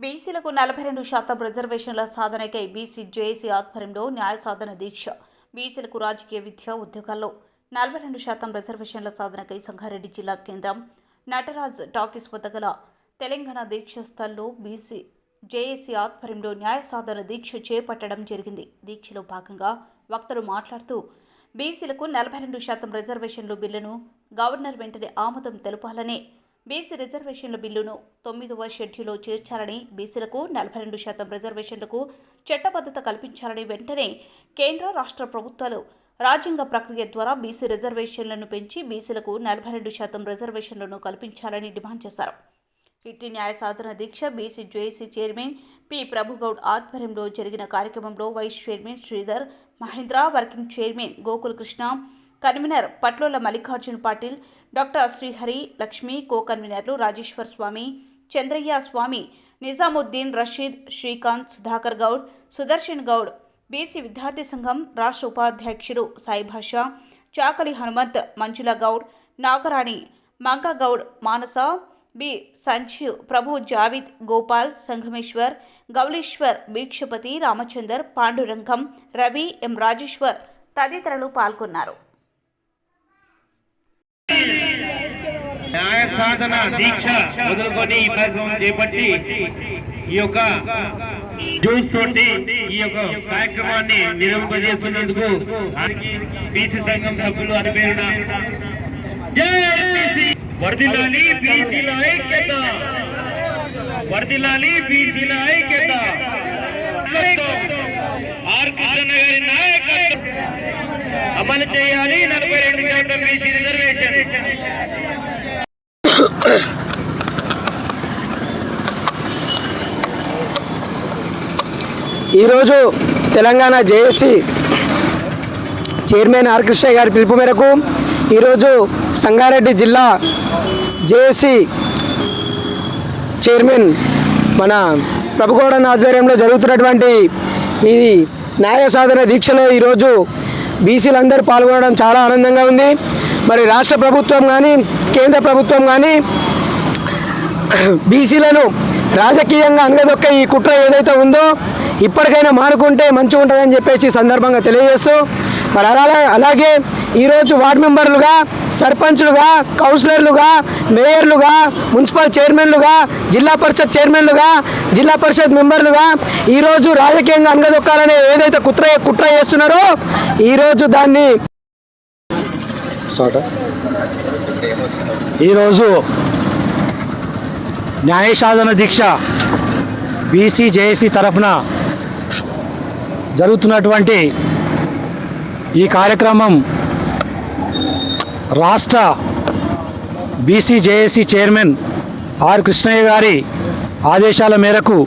బీసీలకు నలభై రెండు శాతం రిజర్వేషన్ల సాధనకై బీసీ జేఏసీ ఆధ్వర్యంలో న్యాయ సాధన దీక్ష బీసీలకు రాజకీయ విద్య ఉద్యోగాల్లో నలభై రెండు శాతం రిజర్వేషన్ల సాధనకై సంగారెడ్డి జిల్లా కేంద్రం నటరాజ్ టాకీస్ వద్ద గల తెలంగాణ దీక్ష స్థల్లో బీసీ జేఏసీ ఆధ్వర్యంలో న్యాయ సాధన దీక్ష చేపట్టడం జరిగింది. దీక్షలో భాగంగా వక్తలు మాట్లాడుతూ బీసీలకు నలభై రెండు శాతం రిజర్వేషన్లు బిల్లును గవర్నర్ వెంటనే ఆమోదం తెలపాలని బీసీ రిజర్వేషన్ల బిల్లును తొమ్మిదవ షెడ్యూల్లో చేర్చాలని బీసీలకు నలభై రెండు శాతం రిజర్వేషన్లకు చట్టబద్ధత కల్పించాలని వెంటనే కేంద్ర రాష్ట్ర ప్రభుత్వాలు రాజ్యాంగ ప్రక్రియ ద్వారా బీసీ రిజర్వేషన్లను పెంచి బీసీలకు నలభై రెండు శాతం రిజర్వేషన్లను కల్పించాలని డిమాండ్ చేశారు. ఇట్టి న్యాయ సాధన దీక్ష BC JAC chairman P. Prabhugoud ఆధ్వర్యంలో జరిగిన కార్యక్రమంలో vice chairman Sridhar Mahendra working chairman Gokul Krishna convener Patlola Mallikarjun Patil doctor Srihari Lakshmi కో కన్వీనర్లు రాజేశ్వర్ స్వామి చంద్రయ్య స్వామి నిజాముద్దీన్ రషీద్ శ్రీకాంత్ సుధాకర్ గౌడ్ సుదర్శన్ గౌడ్ బీసీ విద్యార్థి సంఘం రాష్ట్ర ఉపాధ్యక్షుడు సాయిభాష చాకలి హనుమంత్ మంజుల గౌడ్ నాగరాణి మంగ గౌడ్ మానస బి. సంజీవ్ ప్రభు జావిద్ గోపాల్ సంఘమేశ్వర్ గౌలీశ్వర్ భీక్షపతి రామచందర్ పాండురంగం రవి ఎం. రాజేశ్వర్ తదితరులు పాల్గొన్నారు. న్యాయ సాధన దీక్ష మొదలుకొని ఈ కార్యక్రమం చేపట్టి ఈ యొక్క జ్యూస్ తోటి ఈ యొక్క కార్యక్రమాన్ని నిర్వహింపజేస్తున్నందుకు బీసీ సంఘం సభ్యులు అని పేరున జై బీసీ! వర్ధిల్లాలి బీసీల ఐక్యత వర్ధిల్లాలి బీసీల ఐక్యత ఆర్ కృష్ణ గారి నాయకత్వం. అమలు చేయాలి. నలభై రెండు శాతం బీసీ రిజర్వేషన్. ఈరోజు Telangana JAC chairman R Krishna గారి పిలుపు మేరకు ఈరోజు సంగారెడ్డి జిల్లా జేఏసీ చైర్మన్ మన ప్రభుగౌడన్ ఆధ్వర్యంలో జరుగుతున్నటువంటి ఈ న్యాయ సాధన దీక్షలో ఈరోజు బీసీలందరూ పాల్గొనడం చాలా ఆనందంగా ఉంది. మరి రాష్ట్ర ప్రభుత్వం కానీ కేంద్ర ప్రభుత్వం కానీ బీసీలను రాజకీయంగా అనగదొక్క ఈ కుట్ర ఏదైతే ఉందో ఇప్పటికైనా మానుకుంటే మంచిగా ఉంటుందని చెప్పేసి సందర్భంగా తెలియజేస్తూ మరి అలా అలాగే ఈరోజు వార్డు మెంబర్లుగా సర్పంచ్లుగా కౌన్సిలర్లుగా మేయర్లుగా మున్సిపల్ చైర్మన్లుగా జిల్లా పరిషత్ చైర్మన్లుగా జిల్లా పరిషత్ మెంబర్లుగా ఈరోజు రాజకీయంగా అంగదొక్కాలని ఏదైతే కుట్ర కుట్ర చేస్తున్నారో ఈరోజు దాన్ని స్టార్ట్. ఈరోజు న్యాయసాధన దీక్ష బీసీ జేఏసీ తరఫున జరుగుతున్నటువంటి ఈ కార్యక్రమం రాష్ట్ర BC JAC chairman R Krishnaiah గారి ఆదేశాల మేరకు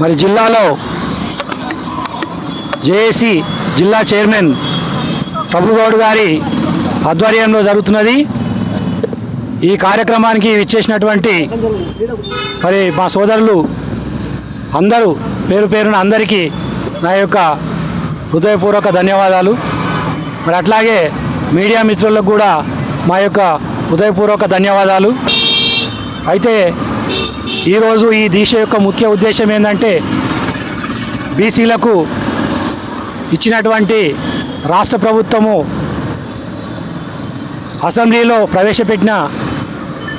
మరి జిల్లాలో జేఏసీ జిల్లా చైర్మన్ ప్రభుగౌడ్ గారి ఆధ్వర్యంలో జరుగుతున్నది. ఈ కార్యక్రమానికి విచ్చేసినటువంటి మరి మా సోదరులు అందరూ పేరు పేరున అందరికీ నా యొక్క హృదయపూర్వక ధన్యవాదాలు. మరి అట్లాగే మీడియా మిత్రులకు కూడా మా యొక్క హృదయపూర్వక ధన్యవాదాలు. అయితే ఈరోజు ఈ దీక్ష యొక్క ముఖ్య ఉద్దేశం ఏంటంటే బీసీలకు ఇచ్చినటువంటి రాష్ట్ర ప్రభుత్వము అసెంబ్లీలో ప్రవేశపెట్టిన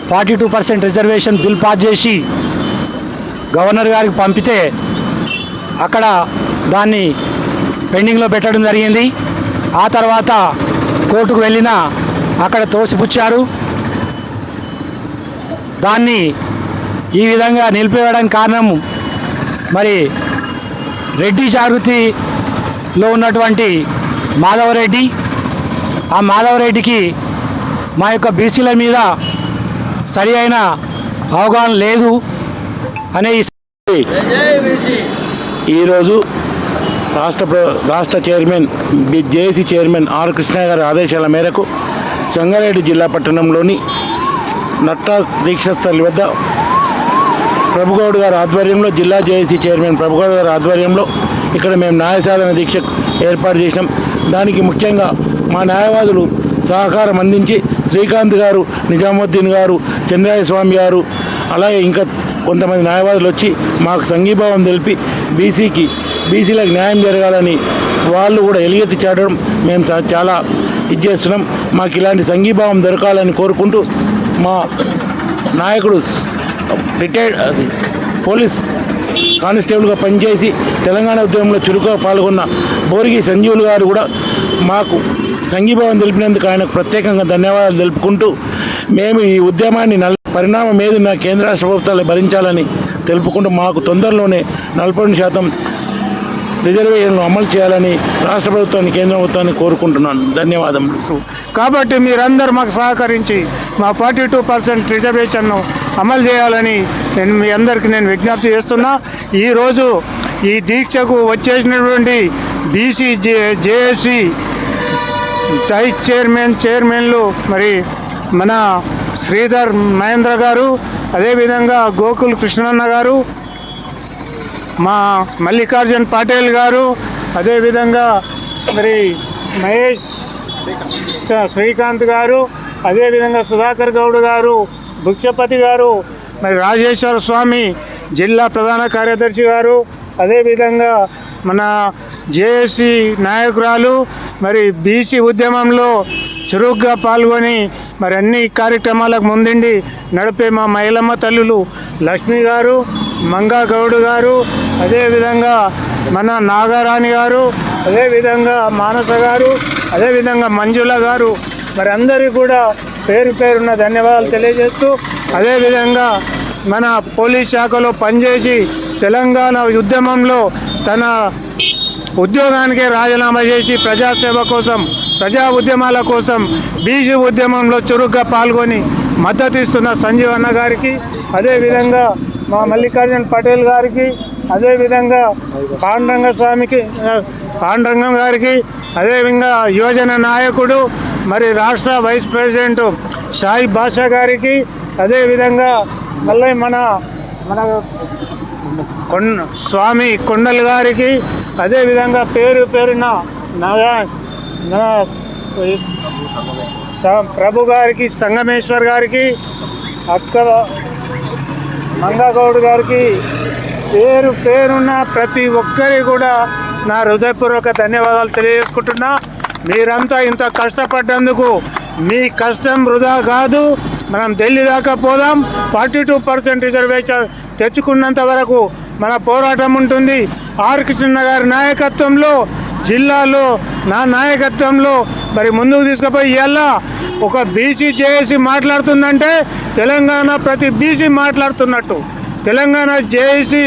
forty two percent reservation bill pass చేసి గవర్నర్ గారికి పంపితే అక్కడ దాన్ని పెండింగ్లో పెట్టడం జరిగింది. ఆ తర్వాత కోర్టుకు వెళ్ళిన అక్కడ తోసిపుచ్చారు. దాన్ని ఈ విధంగా నిలిపివేయడానికి కారణం మరి రెడ్డి జాగృతిలో ఉన్నటువంటి మాధవరెడ్డి. ఆ మాధవరెడ్డికి మా యొక్క బీసీల మీద సరి అయిన అవగాహన లేదు. అనే ఈ ఈరోజు రాష్ట్ర రాష్ట్ర chairman B- JAC chairman R Krishna గారి ఆదేశాల మేరకు సంగారెడ్డి జిల్లా పట్టణంలోని నట్టా దీక్షస్థలి వద్ద ప్రభుగౌడ్ గారి ఆధ్వర్యంలో జిల్లా జేఏసీ చైర్మన్ ప్రభుగౌడ్ గారి ఆధ్వర్యంలో ఇక్కడ మేము న్యాయ సాధన దీక్ష ఏర్పాటు చేసినాం. దానికి ముఖ్యంగా మా న్యాయవాదులు సహకారం అందించి శ్రీకాంత్ గారు నిజాముద్దీన్ గారు చంద్రాయస్వామి గారు అలాగే ఇంకా కొంతమంది న్యాయవాదులు వచ్చి మాకు సంఘీభావం తెలిపి బీసీకి బీసీలకు న్యాయం జరగాలని వాళ్ళు కూడా ఎలుగెత్తి చాటడం మేము చాలా ఇది చేస్తున్నాం. మాకు ఇలాంటి సంఘీభావం దొరకాలని కోరుకుంటూ మా నాయకుడు రిటైర్డ్ అది పోలీస్ కానిస్టేబుల్గా పనిచేసి తెలంగాణ ఉద్యమంలో చురుకుగా పాల్గొన్న బోరిగి సంజీవులు గారు కూడా మాకు సంఘీభావం తెలిపినందుకు ఆయనకు ప్రత్యేకంగా ధన్యవాదాలు తెలుపుకుంటూ మేము ఈ ఉద్యమాన్ని నల్ పరిణామం మీద కేంద్ర రాష్ట్ర ప్రభుత్వాలు భరించాలని తెలుపుకుంటూ మాకు తొందరలోనే నలభై శాతం రిజర్వేషన్లు అమలు చేయాలని రాష్ట్ర ప్రభుత్వాన్ని కేంద్ర ప్రభుత్వాన్ని కోరుకుంటున్నాను. ధన్యవాదములు. కాబట్టి మీరందరూ మాకు సహకరించి మా ఫార్టీ టూ పర్సెంట్ రిజర్వేషన్ను అమలు చేయాలని నేను మీ అందరికీ నేను విజ్ఞప్తి చేస్తున్నా. ఈరోజు ఈ దీక్షకు వచ్చేసినటువంటి BC J JAC vice chairman చైర్మన్లు మరి మన శ్రీధర్ మహేంద్ర గారు అదేవిధంగా గోకుల్ కృష్ణన్న గారు మా మల్లికార్జున్ పటేల్ గారు అదేవిధంగా మరి మహేష్ శ్రీకాంత్ గారు అదేవిధంగా సుధాకర్ గౌడ్ గారు భుక్షపతి గారు మరి రాజేశ్వర స్వామి జిల్లా ప్రధాన కార్యదర్శి గారు అదేవిధంగా మన జేఏసీ నాయకురాలు మరి బీసీ ఉద్యమంలో చురుగ్గా పాల్గొని మరి అన్ని కార్యక్రమాలకు ముందుండి నడిపే మా మహిళమ్మ తల్లులు లక్ష్మి గారు మంగా గౌడ్ గారు అదేవిధంగా మన నాగారాణి గారు అదేవిధంగా మానస గారు అదేవిధంగా మంజుల గారు మరి అందరికీ కూడా పేరు పేరున్న ధన్యవాదాలు తెలియజేస్తూ అదేవిధంగా మన పోలీస్ శాఖలో పనిచేసి తెలంగాణ ఉద్యమంలో తన ఉద్యోగానికే రాజీనామా చేసి ప్రజాసేవ కోసం ప్రజా ఉద్యమాల కోసం బీజు ఉద్యమంలో చురుగ్గా పాల్గొని మద్దతు ఇస్తున్న సంజీవ్ అన్న గారికి అదేవిధంగా మా మల్లికార్జున పటేల్ గారికి అదేవిధంగా పాండురంగ స్వామికి ఆ, పాండురంగం గారికి అదేవిధంగా యువజన నాయకుడు మరి రాష్ట్ర వైస్ ప్రెసిడెంట్ సాయి బాషా గారికి అదేవిధంగా మళ్ళీ మన మన కొండ స్వామి కొండల్ గారికి అదేవిధంగా పేరు పేరున నగా నా స- ప్రభు గారికి సంగమేశ్వర్ గారికి అక్క మంగాగౌడ్ గారికి పేరు పేరున్న ప్రతి ఒక్కరి కూడా నా హృదయపూర్వక ధన్యవాదాలు తెలియజేసుకుంటున్నా. మీరంతా ఇంత కష్టపడ్డందుకు మీ కష్టం వృధా కాదు. మనం ఢిల్లీ దాకా పోదాం. ఫార్టీ టూ పర్సెంట్ రిజర్వేషన్ తెచ్చుకున్నంత వరకు మన పోరాటం ఉంటుంది. ఆర్ కృష్ణ గారి నాయకత్వంలో జిల్లాలో నా నాయకత్వంలో మరి ముందుకు తీసుకుపోయి ఇలా ఒక బీసీ జేఏసీ మాట్లాడుతుందంటే తెలంగాణ ప్రతి బీసీ మాట్లాడుతున్నట్టు. తెలంగాణ జేఏసీ